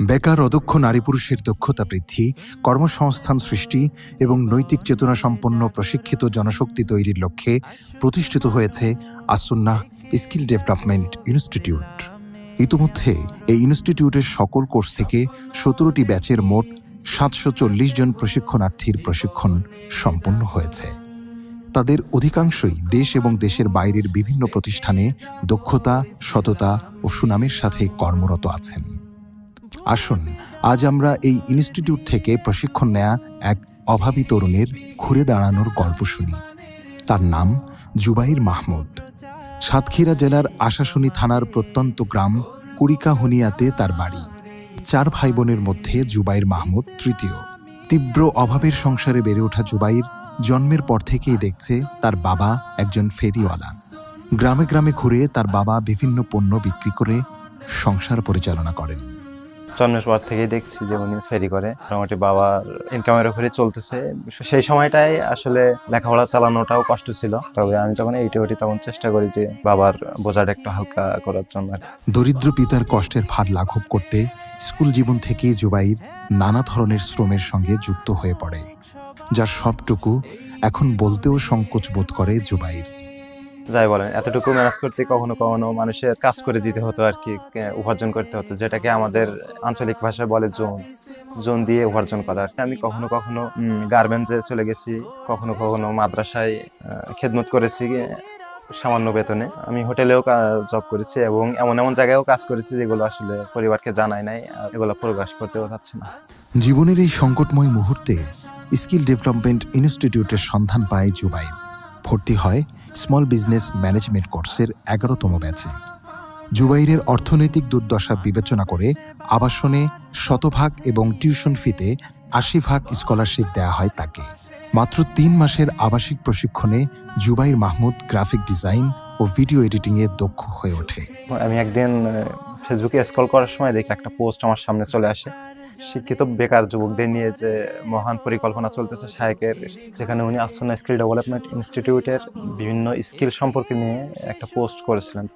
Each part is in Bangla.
বেকার, অদক্ষ নারী পুরুষের দক্ষতা বৃদ্ধি, কর্মসংস্থান সৃষ্টি এবং নৈতিক চেতনা সম্পন্ন প্রশিক্ষিত জনশক্তি তৈরির লক্ষ্যে প্রতিষ্ঠিত হয়েছে আসুন্না স্কিল ডেভেলপমেন্ট ইনস্টিটিউট। ইতিমধ্যে এই ইনস্টিটিউটের সকল কোর্স থেকে সতেরোটি ব্যাচের মোট সাতশো চল্লিশ জন প্রশিক্ষণার্থীর প্রশিক্ষণ সম্পন্ন হয়েছে। তাদের অধিকাংশই দেশ এবং দেশের বাইরের বিভিন্ন প্রতিষ্ঠানে দক্ষতা, সততা ও সুনামের সাথে কর্মরত আছেন। আসুন, আজ আমরা এই ইনস্টিটিউট থেকে প্রশিক্ষণ নেয়া এক অভাবী তরুণের ঘুরে দাঁড়ানোর গল্প শুনি। তার নাম জুবাইর মাহমুদ। সাতক্ষীরা জেলার আশাশুনি থানার প্রত্যন্ত গ্রাম কুড়িকাহুনিয়াতে তার বাড়ি। চার ভাই বোনের মধ্যে জুবাইর মাহমুদ তৃতীয়। তীব্র অভাবের সংসারে বেড়ে ওঠা জুবাইর জন্মের পর থেকেই দেখছে তার বাবা একজন ফেরিওয়ালা। গ্রামে গ্রামে ঘুরে তার বাবা বিভিন্ন পণ্য বিক্রি করে সংসার পরিচালনা করেন। জন্মের থেকেই দেখছি যে উনি ফেরি করে। মোটামুটি বাবার ইনকামের উপরে চলতেছে। সেই সময়টাই আসলে লেখাপড়া চালানোটাও কষ্ট ছিল। তবে আমি যখন এইটে ওটি তখন চেষ্টা করি যে বাবার বোঝাটা একটু হালকা করার জন্য দরিদ্র পিতার কষ্টের ভার লাঘব করতে স্কুল জীবন থেকেই জুবাইর নানা ধরনের শ্রমের সঙ্গে যুক্ত হয়ে পড়ে, যার সবটুকু এখন বলতেও সংকোচ বোধ করে জুবাইর যাই বলেন, এতটুকু ম্যানেজ করতে কখনো কখনো মানুষের কাজ করে দিতে হতো আর কি উপার্জন করতে হতো, যেটাকে আমাদের আঞ্চলিক ভাষায় বলে জোন। জোন দিয়ে উপার্জন করার আমি কখনো কখনো গার্মেন্টসে চলে গেছি, কখনো কখনো মাদ্রাসায় খেদমত করেছি সামান্য বেতনে। আমি হোটেলেও জব করেছি এবং এমন এমন জায়গায়ও কাজ করেছি যেগুলো আসলে পরিবারকে জানাই নাই এগুলো প্রকাশ করতেও চাচ্ছি না। জীবনের এই সংকটময় মুহূর্তে স্কিল ডেভেলপমেন্ট ইনস্টিটিউটের সন্ধান পায় জুবাইর। ভর্তি হয় স্মল বিজনেস ম্যানেজমেন্ট কোর্সের এগারোতম ব্যাচে জুবাইরের অর্থনৈতিক দুর্দশা বিবেচনা করে আবাসনে শতভাগ এবং টিউশন ফিতে আশি ভাগ স্কলারশিপ দেওয়া হয় তাকে। মাত্র তিন মাসের আবাসিক প্রশিক্ষণে জুবাইর মাহমুদ গ্রাফিক ডিজাইন ও ভিডিও এডিটিংয়ে দক্ষ হয়ে ওঠে। আমি একদিন ফেসবুকে স্ক্রল করার সময় দেখি একটা পোস্ট আমার সামনে চলে আসে। শিক্ষিত বেকার যুবকদের নিয়ে যে মহান পরিকল্পনা চলতেছে শায়কের, যেখানে উনি আসন্ন স্কিল ডেভেলপমেন্ট ইনস্টিটিউটের বিভিন্ন স্কিল সম্পর্কে নিয়ে একটা পোস্ট করেছিলেন।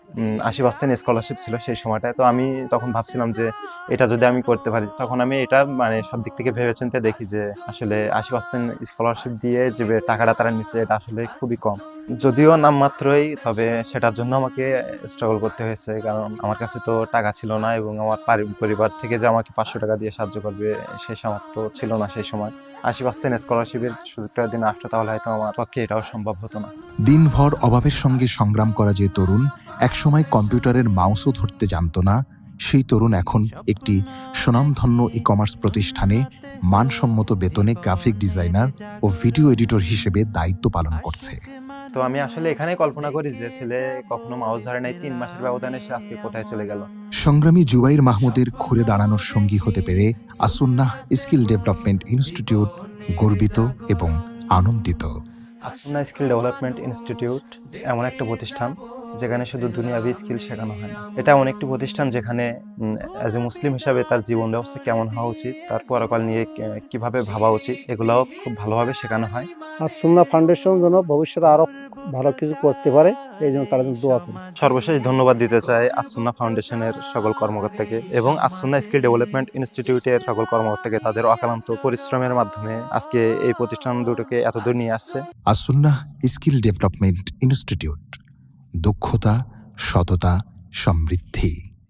আশি পার্সেন্ট স্কলারশিপ ছিল সেই সময়টায়। তো আমি তখন ভাবছিলাম যে এটা যদি আমি করতে পারি, তখন আমি এটা মানে সব দিক থেকে ভেবেচিন্তে দেখি যে আসলে আশি পার্সেন্ট স্কলারশিপ দিয়ে যে টাকাটা তারা নিচ্ছে, এটা আসলে খুবই কম। যদিও নামমাত্রই তবে সেটার জন্য আমাকে স্ট্রাগল করতে হয়েছে। কারণ আমার কাছে তো টাকা ছিল না এবং আমার পরিবার থেকে যে আমাকে পাঁচশো টাকা দিয়ে সাহায্য করবে সেই সামর্থ্য ছিল না সেই সময়। আশি পার্সেন্ট স্কলারশিপের সুযোগটা দিন আসতো, তাহলে হয়তো আমার পক্ষে এটাও সম্ভব হতো না। দিনভর অভাবের সঙ্গে সংগ্রাম করা যে তরুণ, একসময় কম্পিউটারের মাউসও ধরতে জানতো না। সেই তরুণ এখন একটি সুনামধন্য ই কমার্স প্রতিষ্ঠানে মানসম্মত বেতনে গ্রাফিক ডিজাইনার ও ভিডিও এডিটর হিসেবে দায়িত্ব পালন করছে। তো আমি আসলে এখানে কল্পনা করি যে ছেলে কখনো মাউস ধরে নাই তিন মাসের ব্যবধানে সে আজকে কোথায় চলে গেল। সংগ্রামী জুবাইর মাহমুদের ঘুরে দাঁড়ানোর সঙ্গী হতে পেরে আসুন্নাহ স্কিল ডেভেলপমেন্ট ইনস্টিটিউট গর্বিত এবং আনন্দিত। আসুন্না স্কিল ডেভেলপমেন্ট ইনস্টিটিউট এমন একটা প্রতিষ্ঠান যেখানে শুধু দুনিয়াবি স্কিল শেখানো হয় না। এটা এমন একটি প্রতিষ্ঠান যেখানে অ্যাজ এ মুসলিম হিসাবে তার জীবন ব্যবস্থা কেমন হওয়া উচিত তার পরকাল নিয়ে কীভাবে ভাবা উচিত এগুলাও খুব ভালোভাবে শেখানো হয়। আর সুন্না ফাউন্ডেশন যেন ভবিষ্যতে আরও ভালো কিছু করতে পারে এই জন্য তারা যেন দোয়া করে। সর্বশেষ ধন্যবাদ দিতে চাই আসুন্না ফাউন্ডেশনের সকল কর্মকর্তাকে এবং আসুন্না স্কিল ডেভেলপমেন্ট ইনস্টিটিউটের সকল কর্মকর্তাকে তাদের অক্লান্ত পরিশ্রমের মাধ্যমে আজকে এই প্রতিষ্ঠান দুটোকে এতদূর নিয়ে আসছে। আসুন্নাহ স্কিল ডেভেলপমেন্ট ইনস্টিটিউট দক্ষতা সততা সমৃদ্ধি।